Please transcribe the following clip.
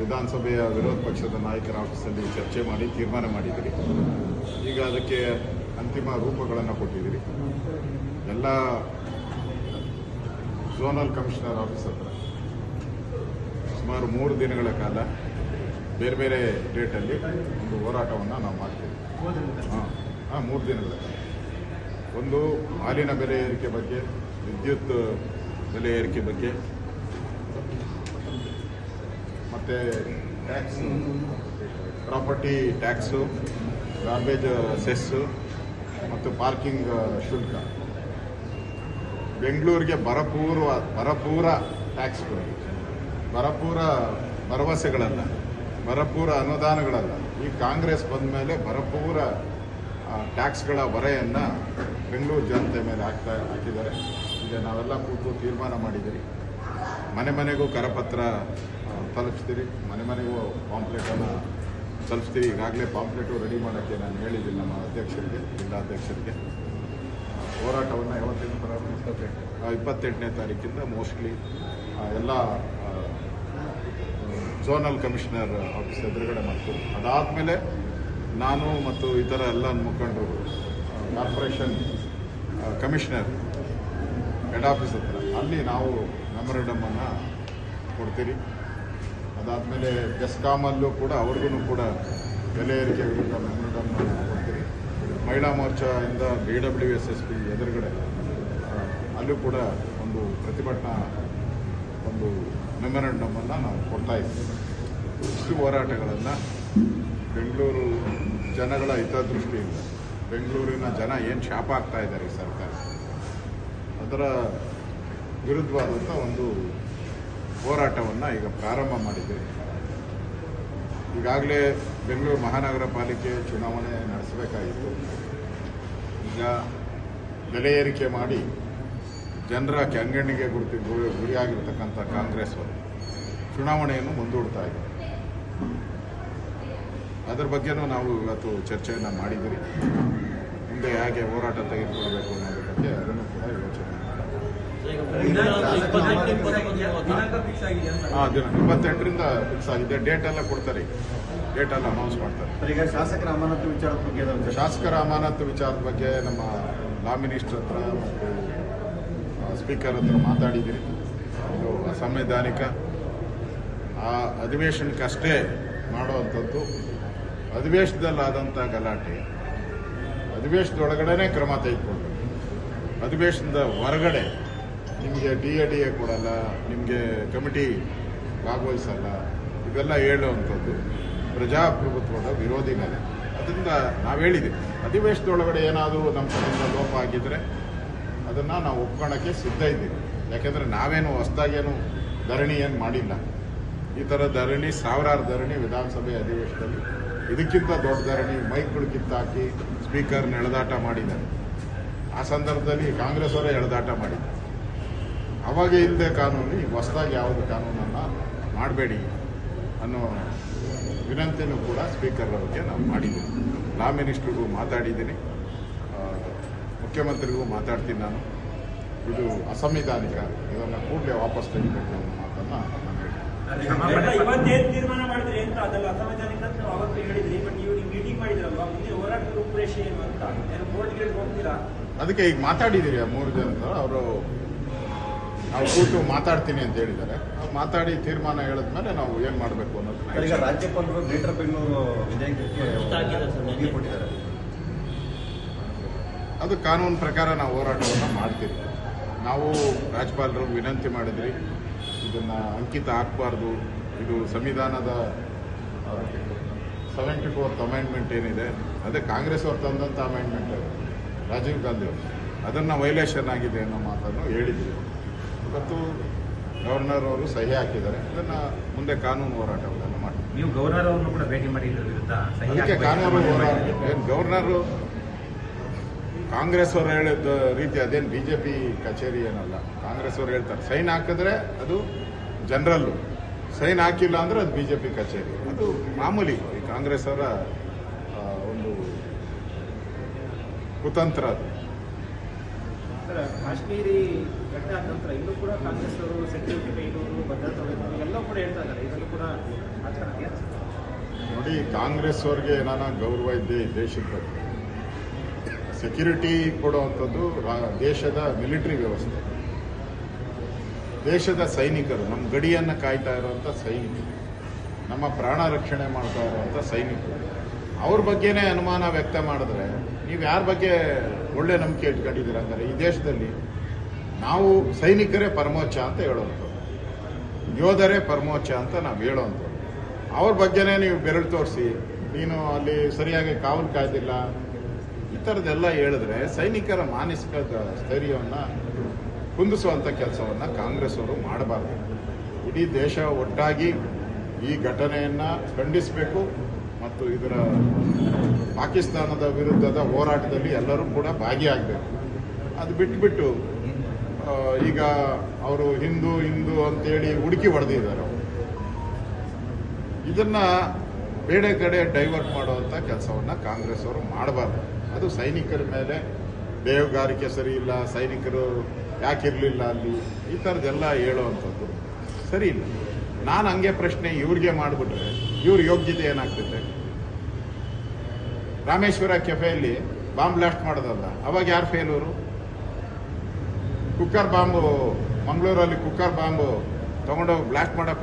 ವಿಧಾನಸಭೆಯ ವಿರೋಧ ಪಕ್ಷದ ನಾಯಕರ ಆಫೀಸಲ್ಲಿ ಚರ್ಚೆ ಮಾಡಿ ತೀರ್ಮಾನ ಮಾಡಿದ್ದೀರಿ. ಈಗ ಅದಕ್ಕೆ ಅಂತಿಮ ರೂಪಗಳನ್ನು ಕೊಟ್ಟಿದ್ದೀರಿ. ಎಲ್ಲ ಝೋನಲ್ ಕಮಿಷನರ್ ಆಫೀಸ್ ಹತ್ರ ಸುಮಾರು ಮೂರು ದಿನಗಳ ಕಾಲ ಬೇರೆ ಬೇರೆ ಡೇಟಲ್ಲಿ ಒಂದು ಹೋರಾಟವನ್ನು ನಾವು ಮಾಡ್ತೀವಿ. ಹಾಂ ಹಾಂ, ಮೂರು ದಿನಗಳ. ಒಂದು ಹಾಲಿನ ಬೆಲೆ ಏರಿಕೆ ಬಗ್ಗೆ, ವಿದ್ಯುತ್ ಬೆಲೆ ಏರಿಕೆ ಬಗ್ಗೆ ಮತ್ತು tax property tax garbage cess ಮತ್ತು ಪಾರ್ಕಿಂಗ್ ಶುಲ್ಕ. ಬೆಂಗಳೂರಿಗೆ ಭರಪೂರ್ವ ಭರಪೂರ ಟ್ಯಾಕ್ಸ್ಗಳು ಭರಪೂರ ಭರವಸೆಗಳಲ್ಲ ಭರಪೂರ ಅನುದಾನಗಳಲ್ಲ. ಈ ಕಾಂಗ್ರೆಸ್ ಬಂದ ಮೇಲೆ ಭರಪೂರ ಆ, ಟ್ಯಾಕ್ಸ್ಗಳ ಹೊರೆಯನ್ನು ಬೆಂಗಳೂರು ಜನತೆ ಮೇಲೆ ಹಾಕ್ತಾ ಹಾಕಿದ್ದಾರೆ. ಈಗ ನಾವೆಲ್ಲ ಕೂತು ತೀರ್ಮಾನ ಮಾಡಿದ್ದೀರಿ. ಮನೆ ಮನೆಗೂ ಕರಪತ್ರ ತಲುಪಿಸ್ತೀರಿ ಮನೆ ಮನೆಗೂ ಪಾಂಪ್ಲೆಟನ್ನು ತಲುಪಿಸ್ತೀರಿ ಈಗಾಗಲೇ ಪಾಂಪ್ಲೆಟು ರೆಡಿ ಮಾಡೋಕ್ಕೆ ನಾನು ಹೇಳಿದ್ದೀನಿ ನಮ್ಮ ಅಧ್ಯಕ್ಷರಿಗೆ, ಜಿಲ್ಲಾಧ್ಯಕ್ಷರಿಗೆ. ಹೋರಾಟವನ್ನು ಯಾವತ್ತಿನ ಪ್ರಾರಂಭಿಸ್ತಾರೆ? ಇಪ್ಪತ್ತೆಂಟನೇ ತಾರೀಕಿಂದ ಮೋಸ್ಟ್ಲಿ ಎಲ್ಲ ಝೋನಲ್ ಕಮಿಷನರ್ ಆಫೀಸ್ ಎದುರುಗಡೆ ಮಾಡ್ತೀವಿ. ಅದಾದಮೇಲೆ ನಾನು ಮತ್ತು ಇತರ ಎಲ್ಲ ಮುಖಂಡರು ಕಾರ್ಪೊರೇಷನ್ ಕಮಿಷನರ್ ಹೆಡ್ ಆಫೀಸ್ ಹತ್ರ, ಅಲ್ಲಿ ನಾವು ಮೆಮೊರಂಡಮನ್ನು ಕೊಡ್ತೀರಿ. ಅದಾದಮೇಲೆ ಬೆಸ್ಕಾಮಲ್ಲೂ ಕೂಡ ಅವ್ರಿಗೂ ಕೂಡ ಬೆಲೆ ಏರಿಕೆ ವಿರುದ್ಧ ಮೆಮೊರಂಡಮ್ ಕೊಡ್ತೀವಿ ಮಹಿಳಾ ಮೋರ್ಚಾದಿಂದ B W S S P ಎದುರುಗಡೆ ಅಲ್ಲೂ ಕೂಡ ಒಂದು ಪ್ರತಿಭಟನಾ ಒಂದು ಮೆಮೊರಂಡಮನ್ನು ನಾವು ಕೊಡ್ತಾ ಇದ್ದೀವಿ. ಇಷ್ಟು ಹೋರಾಟಗಳನ್ನು ಬೆಂಗಳೂರು ಜನಗಳ ಹಿತದೃಷ್ಟಿಯಿಂದ, ಬೆಂಗಳೂರಿನ ಜನ ಏನು ಶಾಪ ಆಗ್ತಾ ಇದ್ದಾರೆ ಸರ್ಕಾರ, ಅದರ ವಿರುದ್ಧವಾದಂಥ ಒಂದು ಹೋರಾಟವನ್ನು ಈಗ ಪ್ರಾರಂಭ ಮಾಡಿದ್ದೀವಿ ಈಗಾಗಲೇ ಬೆಂಗಳೂರು ಮಹಾನಗರ ಪಾಲಿಕೆ ಚುನಾವಣೆ ನಡೆಸಬೇಕಾಗಿತ್ತು. ಈಗ ಬೆಲೆ ಏರಿಕೆ ಮಾಡಿ ಜನರ ಕೆಂಗಣ್ಣಿಗೆ ಗುರುತಿ ಗುರಿ- ಗುರಿಯಾಗಿರ್ತಕ್ಕಂಥ ಕಾಂಗ್ರೆಸ್ ಚುನಾವಣೆಯನ್ನು ಮುಂದೂಡ್ತಾ ಇದೆ ಅದರ ಬಗ್ಗೆನೂ ನಾವು ಇವತ್ತು ಚರ್ಚೆಯನ್ನು ಮಾಡಿದ್ದೀರಿ. ಮುಂದೆ ಹೇಗೆ ಹೋರಾಟ ತೆಗೆದುಕೊಳ್ಬೇಕು ಅನ್ನೋದ್ರ ಬಗ್ಗೆ ಅದನ್ನು ಕೂಡ ಯೋಚನೆ ಇಪ್ಪತ್ತೆಂಟರಿಂದ ಫಿಕ್ಸ್ ಆಗಿದೆ. ಡೇಟ್ ಎಲ್ಲ ಕೊಡ್ತಾರೆ. ಡೇಟ್ ಎಲ್ಲ ಅನೌನ್ಸ್ ಮಾಡ್ತಾರೆ. ಈಗ ಶಾಸಕರ ಅಮಾನತು ವಿಚಾರದ ಬಗ್ಗೆ ಶಾಸಕರ ಅಮಾನತು ವಿಚಾರದ ಬಗ್ಗೆ ನಮ್ಮ ಲಾ ಮಿನಿಸ್ಟರ್ ಹತ್ರ ಸ್ಪೀಕರ್ ಹತ್ರ ಮಾತಾಡಿದ್ದೀರಿ ಇದು ಅಸಂವಿಧಾನಿಕ. ಆ ಅಧಿವೇಶನಕ್ಕಷ್ಟೇ ಮಾಡುವಂಥದ್ದು. ಅಧಿವೇಶನದಲ್ಲಾದಂಥ ಗಲಾಟೆ. ಅಧಿವೇಶನದೊಳಗಡೆ ಕ್ರಮ ತೆಗೆದುಕೊಂಡು ಅಧಿವೇಶನದ ಹೊರಗಡೆ ನಿಮಗೆ ಡಿ ಎ ಡಿ ಎ ಕೊಡಲ್ಲ, ನಿಮಗೆ ಕಮಿಟಿ ಭಾಗವಹಿಸಲ್ಲ ಇದೆಲ್ಲ ಹೇಳುವಂಥದ್ದು ಪ್ರಜಾಪ್ರಭುತ್ವದ ವಿರೋಧಿ ನೆಲೆ ಅದರಿಂದ ನಾವು ಹೇಳಿದ್ದೀವಿ. ಅಧಿವೇಶನದೊಳಗಡೆ ಏನಾದರೂ ನಮ್ಮ ಕಡೆಯಿಂದ ಲೋಪ ಆಗಿದ್ದರೆ ಅದನ್ನು ನಾವು ಒಪ್ಕೊಳ್ಳೋಕ್ಕೆ ಸಿದ್ಧ ಇದ್ದೀವಿ. ಯಾಕೆಂದರೆ ನಾವೇನು ಹೊಸ್ದಾಗೇನು ಧರಣಿ ಏನು ಮಾಡಿಲ್ಲ. ಈ ಥರ ಧರಣಿ, ಸಾವಿರಾರು ಧರಣಿ ವಿಧಾನಸಭೆ ಅಧಿವೇಶನದಲ್ಲಿ. ಇದಕ್ಕಿಂತ ದೊಡ್ಡ ಧರಣಿ ಮೈಕ್ಗಳು ಕಿತ್ತಾಕಿ ಸ್ಪೀಕರ್ನ ಎಳೆದಾಟ ಮಾಡಿದ್ದಾರೆ. ಆ ಸಂದರ್ಭದಲ್ಲಿ ಕಾಂಗ್ರೆಸ್ ಅವರೇ ಎಳೆದಾಟ ಮಾಡಿದ್ದಾರೆ. ಅವಾಗ ಇಲ್ಲದೆ ಕಾನೂನು ಈಗ ಹೊಸದಾಗಿ ಯಾವುದು ಕಾನೂನನ್ನು ಮಾಡಬೇಡಿ ಅನ್ನೋ ವಿನಂತಿನೂ ಕೂಡ ಸ್ಪೀಕರ್ ಅವರಿಗೆ ನಾವು ಮಾಡಿದ್ದೀನಿ ಲಾ ಮಿನಿಸ್ಟ್ರಿಗೂ ಮಾತಾಡಿದ್ದೀನಿ. ಮುಖ್ಯಮಂತ್ರಿಗೂ ಮಾತಾಡ್ತೀನಿ ನಾನು. ಇದು ಅಸಂವಿಧಾನಿಕ ಇದನ್ನು ಕೂಡಲೇ ವಾಪಸ್ ತೆಗಿಬೇಕು ಅನ್ನೋ ಮಾತನ್ನು ನಾನು ಅದಕ್ಕೆ ಈಗ ಮಾತಾಡಿದ್ದೀರಿ ಮೂರು ಜನ ಅವರು ನಾವು ಕೂತು ಮಾತಾಡ್ತೀನಿ ಅಂತ ಹೇಳಿದ್ದಾರೆ. ಮಾತಾಡಿ ತೀರ್ಮಾನ ಹೇಳಿದ್ಮೇಲೆ ನಾವು ಏನು ಮಾಡಬೇಕು ಅನ್ನೋದು ಈಗ ರಾಜ್ಯಪಾಲರು ಗ್ರೇಟರ್ ಬೆಂಗಳೂರು ವಿಧೇಯಕಕ್ಕೆ ಕೊಟ್ಟಿದ್ದಾರೆ. ಅದು ಕಾನೂನು ಪ್ರಕಾರ ನಾವು ಹೋರಾಟವನ್ನು ಮಾಡ್ತೀವಿ. ನಾವು ರಾಜ್ಯಪಾಲರು ವಿನಂತಿ ಮಾಡಿದ್ರಿ ಇದನ್ನು ಅಂಕಿತ ಹಾಕಬಾರ್ದು. ಇದು ಸಂವಿಧಾನದ ಸೆವೆಂಟಿ ಫೋರ್ತ್ ಅಮೆಂಡ್ಮೆಂಟ್ ಏನಿದೆ ಅದೇ ಕಾಂಗ್ರೆಸ್ ಅವ್ರು ತಂದಂಥ ಅಮೆಂಡ್ಮೆಂಟ್ ರಾಜೀವ್ ಗಾಂಧಿ ಅವರು. ಅದನ್ನು ವೈಲೇಷನ್ ಆಗಿದೆ ಅನ್ನೋ ಮಾತನ್ನು ಹೇಳಿದ್ವಿ. ಇವತ್ತು ಗವರ್ನರ್ ಅವರು ಸಹಿ ಹಾಕಿದ್ದಾರೆ. ಇದನ್ನು ಮುಂದೆ ಕಾನೂನು ಮಾಡ್ತೀವಿ ನೀವು ಗವರ್ನರ್ ಅವರನ್ನು ಕೂಡ ಭೇಟಿ ಮಾಡಿ ಅದಕ್ಕೆ ಕಾನೂನು ಹೋರಾಟ ಏನು ಗವರ್ನರು ಕಾಂಗ್ರೆಸ್ ಅವರು ಹೇಳಿದ ರೀತಿ ಅದೇನು ಬಿ ಜೆ ಪಿ ಕಚೇರಿ ಏನಲ್ಲ. ಕಾಂಗ್ರೆಸ್ ಅವರು ಹೇಳ್ತಾರೆ ಸೈನ್ ಹಾಕಿದ್ರೆ ಅದು ಜನರಲ್ಲು ಸೈನ್ ಹಾಕಿಲ್ಲ ಅಂದ್ರೆ ಅದು ಬಿ ಜೆ ಪಿ ಕಚೇರಿ. ಅದು ಮಾಮೂಲಿ ಈ ಕಾಂಗ್ರೆಸ್ ಅವರ ಒಂದು ಕುತಂತ್ರ ಅದು. ಕಾಶ್ಮೀರಿ ಘಟನೆ ಆದ ನಂತರ ಇಲ್ಲೂ ಕೂಡ ಕಾಂಗ್ರೆಸ್ ಅವರು ಸೆಕ್ಯೂರಿಟಿ ಕೈಗೊಳ್ಳುವುದು ಭದ್ರತಾ ಎಲ್ಲ ಕೂಡ ಹೇಳ್ತಾ ಇದ್ದಾರೆ. ಇದರಲ್ಲೂ ಕೂಡ ನೋಡಿ ಕಾಂಗ್ರೆಸ್ ಅವ್ರಿಗೆ ಏನಾನ ಗೌರವ ಇದ್ದೇ ಈ ದೇಶದ ಬಗ್ಗೆ ಸೆಕ್ಯೂರಿಟಿ ಕೊಡುವಂಥದ್ದು ದೇಶದ ಮಿಲಿಟರಿ ವ್ಯವಸ್ಥೆ. ದೇಶದ ಸೈನಿಕರು, ನಮ್ಮ ಗಡಿಯನ್ನು ಕಾಯ್ತಾ ಇರುವಂಥ ಸೈನಿಕರು, ನಮ್ಮ ಪ್ರಾಣ ರಕ್ಷಣೆ ಮಾಡ್ತಾ ಇರುವಂಥ ಸೈನಿಕರು. ಅವ್ರ ಬಗ್ಗೆನೇ ಅನುಮಾನ ವ್ಯಕ್ತ ಮಾಡಿದ್ರೆ ನೀವು ಯಾರ ಬಗ್ಗೆ ಒಳ್ಳೆ ನಂಬಿಕೆ ಇಟ್ಕೊಂಡಿದ್ದೀರ ಅಂದರೆ ಈ ದೇಶದಲ್ಲಿ ನಾವು ಸೈನಿಕರೇ ಪರಮೋಚ್ಚ ಅಂತ ಹೇಳೋವಂಥದ್ದು. ಯೋಧರೇ ಪರಮೋಚ್ಚ ಅಂತ ನಾವು ಹೇಳುವಂಥದ್ದು. ಅವ್ರ ಬಗ್ಗೆನೇ ನೀವು ಬೆರಳು ತೋರಿಸಿ, ನೀನು ಅಲ್ಲಿ ಸರಿಯಾಗಿ ಕಾವಲು ಕಾಯ್ದಿಲ್ಲ, ಈ ಥರದ್ದೆಲ್ಲ ಹೇಳಿದ್ರೆ ಸೈನಿಕರ ಮಾನಸಿಕ ಸ್ಥೈರ್ಯವನ್ನು ಕುಂದಿಸುವಂಥ ಕೆಲಸವನ್ನು ಕಾಂಗ್ರೆಸ್ ಅವರು ಮಾಡಬಾರ್ದು. ಇಡೀ ದೇಶ ಒಟ್ಟಾಗಿ ಈ ಘಟನೆಯನ್ನು ಖಂಡಿಸಬೇಕು. ಮತ್ತು ಇದರ ಪಾಕಿಸ್ತಾನದ ವಿರುದ್ಧದ ಹೋರಾಟದಲ್ಲಿ ಎಲ್ಲರೂ ಕೂಡ ಭಾಗಿಯಾಗಬೇಕು. ಅದು ಬಿಟ್ಟುಬಿಟ್ಟು ಈಗ ಅವರು ಹಿಂದೂ ಹಿಂದೂ ಅಂತೇಳಿ ಹುಡುಕಿ ಹೊಡೆದಿದ್ದಾರೆ ಇದನ್ನ ಬೇರೆ ಕಡೆ ಡೈವರ್ಟ್ ಮಾಡುವಂಥ ಕೆಲಸವನ್ನು ಕಾಂಗ್ರೆಸ್ ಅವರು ಮಾಡಬಾರ್ದು. ಅದು ಸೈನಿಕರ ಮೇಲೆ ಬೇಹುಗಾರಿಕೆ ಸರಿ ಇಲ್ಲ, ಸೈನಿಕರು ಯಾಕಿರಲಿಲ್ಲ ಅಲ್ಲಿ, ಈ ಥರದ್ದೆಲ್ಲ ಹೇಳುವಂಥದ್ದು ಸರಿ ಇಲ್ಲ. ನಾನು ಹಂಗೆ ಪ್ರಶ್ನೆ ಇವ್ರಿಗೆ ಮಾಡಿಬಿಟ್ರೆ, ಇವ್ರ ಯೋಗ್ಯತೆ ಏನಾಗ್ತೈತೆ? ರಾಮೇಶ್ವರ ಕೆಫೆಯಲ್ಲಿ ಬಾಂಬ್ ಬ್ಲಾಸ್ಟ್ ಮಾಡೋದಲ್ಲ. ಅವಾಗ ಯಾರು ಫೇಲೂರು ಕುಕ್ಕರ್ ಬಾಂಬು, ಮಂಗಳೂರಲ್ಲಿ ಕುಕ್ಕರ್ ಬಾಂಬು ತಗೊಂಡೋಗಿ ಬ್ಲಾಸ್ಟ್ ಮಾಡಕ್ಕೆ